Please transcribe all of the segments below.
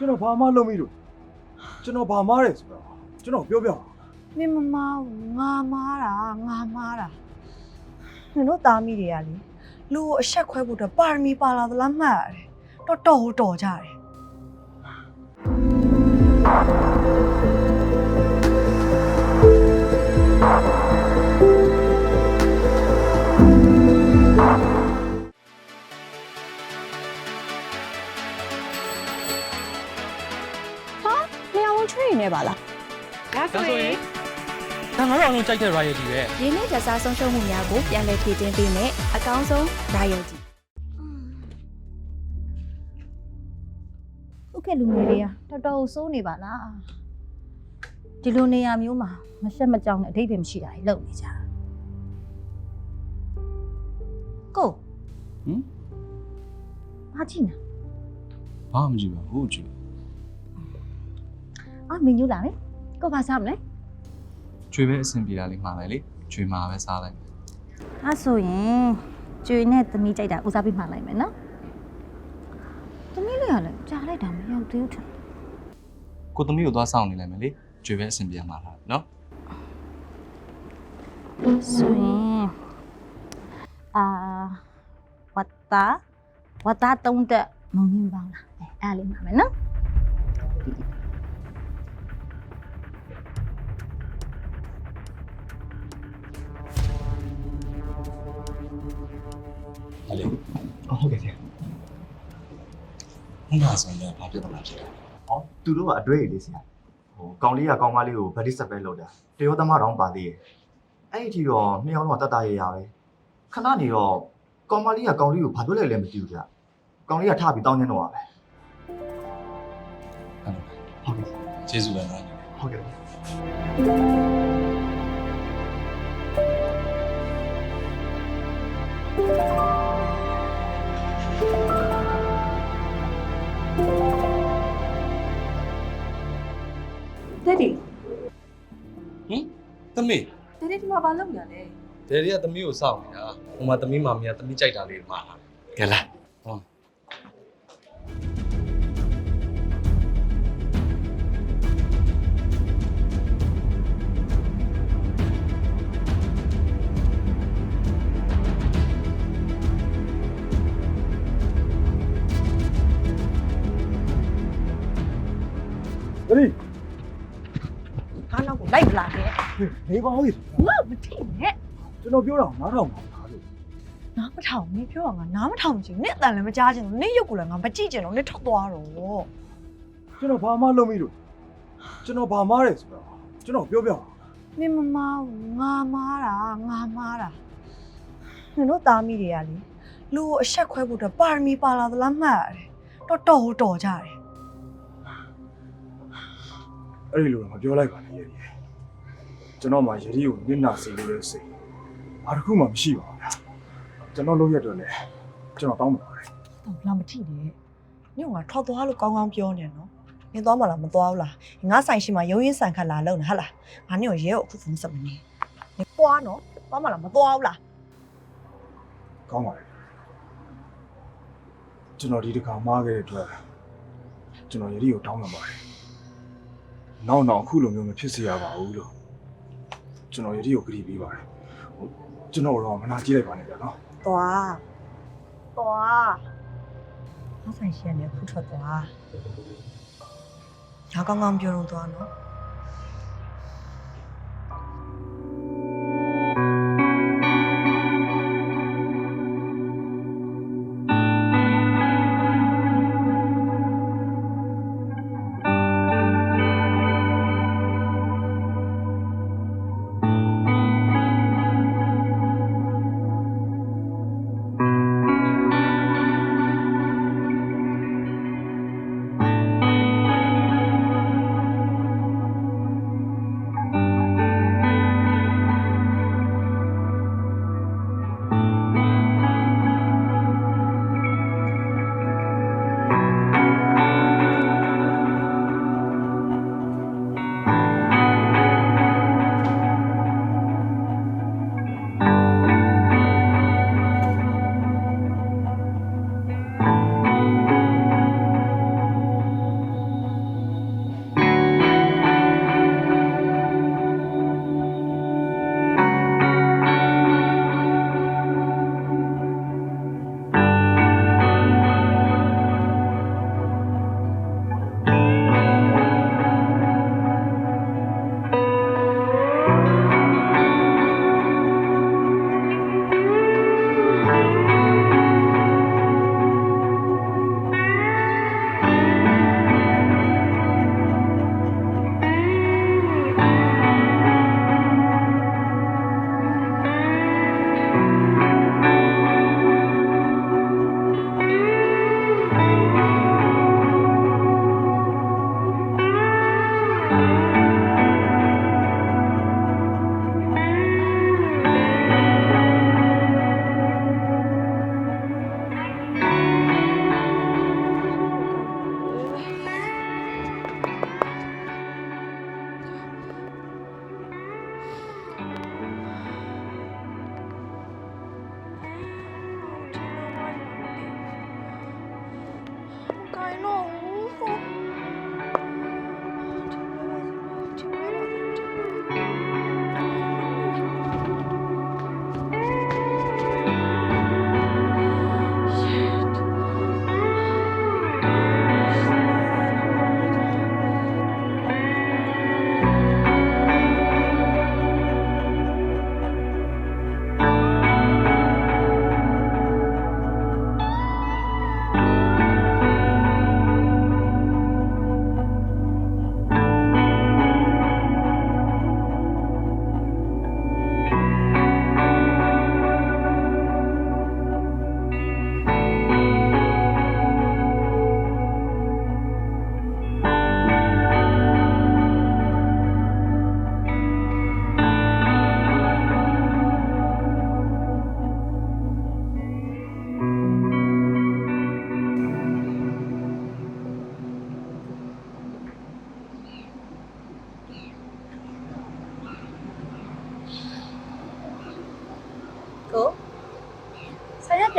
ကျွန်တော်ဘာမှလုပ်မိလို့ကျွန်တော်ဘာမားတယ်ဆိုတော့ကျွန်တော်ပြောပြပါမင်းမမားဘူးငါမားတာငါမားတာနင်တို့သားမိတွေကလေလူကိုအဆက်ခွဲဖို့အတွက်ပါရမီပါလာသလားမှတ်ရတယ်တော်တော်ကိုတော်ကြတယ် ဒါငါတို့အောင်လုံးကြိုက်တဲ့ royalty ပဲရင်းနှီးကြစားဆုံးရှုံးမှုများကိုပြန်လည်ဖြည့်တင်းပေးမယ်အကောင်းဆုံး royalty ဟုတ်ကဲ့လူငယ်တွေကတော်တော်စိုးနေပါလားဒီလိုနေရာမျိုးမှာမရှက်မကြောက်နဲ့အဓိပ္ပာယ်မရှိတာကြီးလုပ်နေကြတာကိုဟမ်ဘာကြည့်နေဘာမှမကြည့်ပါဘူးကြည့်အာမင်းညူလာမယ်ကိုဘာစားမလဲ ကျွေပဲအဆင်ပြေတာလေးမှားလိုက်လေကျွေမှာပဲစားလိုက်အဲ့ဆိုရင်ကျွေနဲ့သမီးကြိုက်တာဦးစားပေးမှလိုက်မယ်နော်သမီးလေးကလည်းကြားလိုက်တာမရောက်သေးဘူးထင်ကိုသမီးကိုသွားဆောင်နေလိုက်မယ်လေကျွေပဲအဆင်ပြေမှာလားနော်ဆိုရင်အာဝတ်တာဝတ်တာတုံးတဲ့မုံညင်းပေါင်းလားအဲအဲ့ဒါလေးမှာမယ်နော် ဟဲ့လေဟုတ်ကဲ့ဆရာဟိုမှာဆိုရင်ဘာပြဿနာဖြစ်လဲဟောသူတို့ကအတွေ့အကြုံလေးဆရာဟိုကောင်လေးကကောင်မလေးကိုဗတိဆက်ပဲလုပ်တာတရောသမားတောင်ပါသေးရဲ့အဲ့ဒီအထိတော့နှစ်ယောက်တော့တတ်တရရပဲခဏနေတော့ကောင်မလေးကကောင်လေးကိုဘာပြောလဲလဲမသိဘူးကြာကောင်လေးကထပြီးတောင်းနေတော့ပါပဲအဲ့လိုဟုတ်ကဲ့ကျေးဇူးပဲနော်ဟုတ်ကဲ့ တက်ဒီဟင်သမီးတက်ဒီဒီမှာဘာလုပ်နေလဲဒယ်ရီကသမီးကိုစောင့်နေတာဟိုမှာသမီးမာမီကသမီးကြိုက်တာလေးမှားလာကဲလားဟောတတိငါနောက်ကို လိုက်မလာနဲ့နေပါဦးငါမထိနဲ့ကျွန်တော်ပြောတာနားထောင်ပါလားလို့နားမထောင်နေပြောတာငါနားမထောင်ချင်ဘူးနင့်အတန်လည်းမကြားချင်ဘူးနင့်ရုပ်ကိုလည်းငါမကြည့်ချင်တော့နင့်ထွက်သွားတော့ကျွန်တော်ဘာမှလုပ်မိလို့ကျွန်တော်ဘာမားတယ်ဆိုတော့ကျွန်တော်ပြောပြပါမင်းမမားဘူးငါမားတာငါမားတာနင်တို့သားမိတွေကလေလူကိုအဆက်ခွဲဖို့အတွက်ပါရမီပါလာသလားမှတ်ရတယ်တော်တော်ကိုတော်ကြတယ်အဲ့ဒီလိုတော့မပြောလိုက်ပါနဲ့ရေဒီ ကျွန်တော်မှရေဒီကိုနင့်နာစီလို့လဲစိတ်ဘာတစ်ခုမှမရှိပါဘူးဗျာကျွန်တော်လုပ်ရတော့လေကျွန်တော်တောင်းပန်ပါတယ်တော့လာမထိနဲ့ညငါထွက်သွားလို့ကောင်းကောင်းပြောနေနော်နင်သွားမလားမသွားဘူးလားငါဆိုင်ရှိမှာရုံးရင်းဆန်ခတ်လာလုံနေဟဟလားငါညို့ရဲကိုအခုဖုန်းဆက်မနေနင်သွားနော်သွားမလားမသွားဘူးလားကောင်းပါတယ်ကျွန်တော်ဒီတစ်ခါမားခဲ့တဲ့အတွက်ကျွန်တော်ရေဒီကိုတောင်းပန်ပါတယ်နောက်နောက်အခုလိုမျိုးမဖြစ်စေရပါဘူးလို့ ကျွန်တော်ရေဒီကိုကြည့်ပြီးပါတယ်ဟိုကျွန်တော်တော့မနာကြည့်လိုက်ပါနဲ့ဗျာနော်သွားသွားငါဆိုင်ရှိရနေအခုထွက်သွားငါကောင်းကောင်းပြောတော့သွားနော်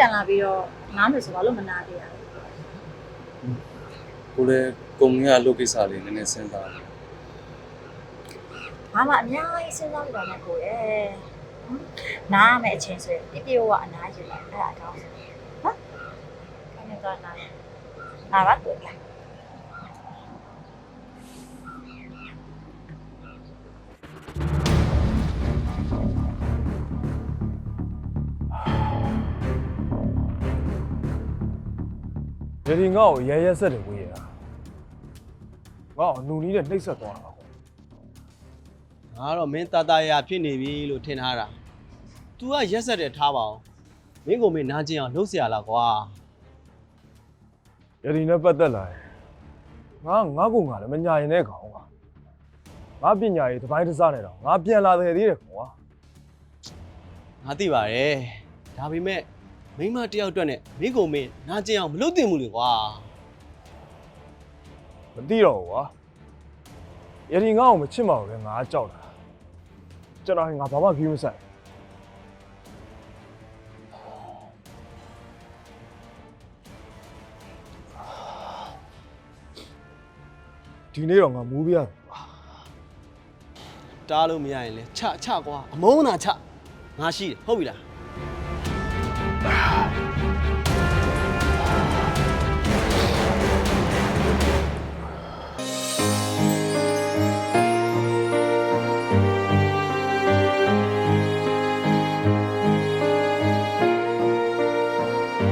ပြန်လာပြီးတော့နားမယ်ဆိုဘာလို့မနာသေးရလဲကိုလည်းကုမ္ပဏီကလုပ်ကိစ္စလေးနည်းနည်းစဉ်းစားတယ်ငါမှအများကြီးစဉ်းစားနေတာနဲ့ကိုရဲ့နားရမယ့်အချိန်ဆိုရင်ပြပြဝအနားယူလိုက်အဲ့ဒါအကောင်းဆုံးနော်ခဏတော့နားနားပါတော့လား ရဒီငါ့ကိုရဲရဲဆက်တယ်ဝေးရတာငါ့ကိုအနူနီးနဲ့နှိပ်ဆက်သွားတာကွာ ငါကတော့မင်းတာတာရဖြစ်နေပြီလို့ထင်ထားတာ तू ကရက်ဆက်တယ်ထားပါအောင်မင်းကိုမင်းနားကျင်အောင်လှုပ်เสียလားကွာ ရဒီနဲ့ပတ်သက်လာရင်ငါငါ့ကိုငါလည်းမညာရင်တဲ့ကောင်ကငါပညာရေးတစ်ပိုင်းတစ်စားနေတော့ငါပြန်လာတယ်သေးတယ်ကွာ ငါသိပါတယ်ဒါပေမဲ့ မိန်းမတစ်ယောက်အတွက်နဲ့မင်းကိုမင်းနားကျင်အောင်မလုပ်သင့်ဘူးလေကွာမသိတော့ဘူးကွာရဒီငါ့ကိုမချစ်မှာပဲငါကြောက်တာကျွန်တော်ငါဘာမှကြည့်မဆိုင်ဒီနေ့တော့ငါမူးပြရတယ်ကွာတားလို့မရရင်လေချချကွာအမုန်းသာချငါရှိတယ်ဟုတ်ပြီလား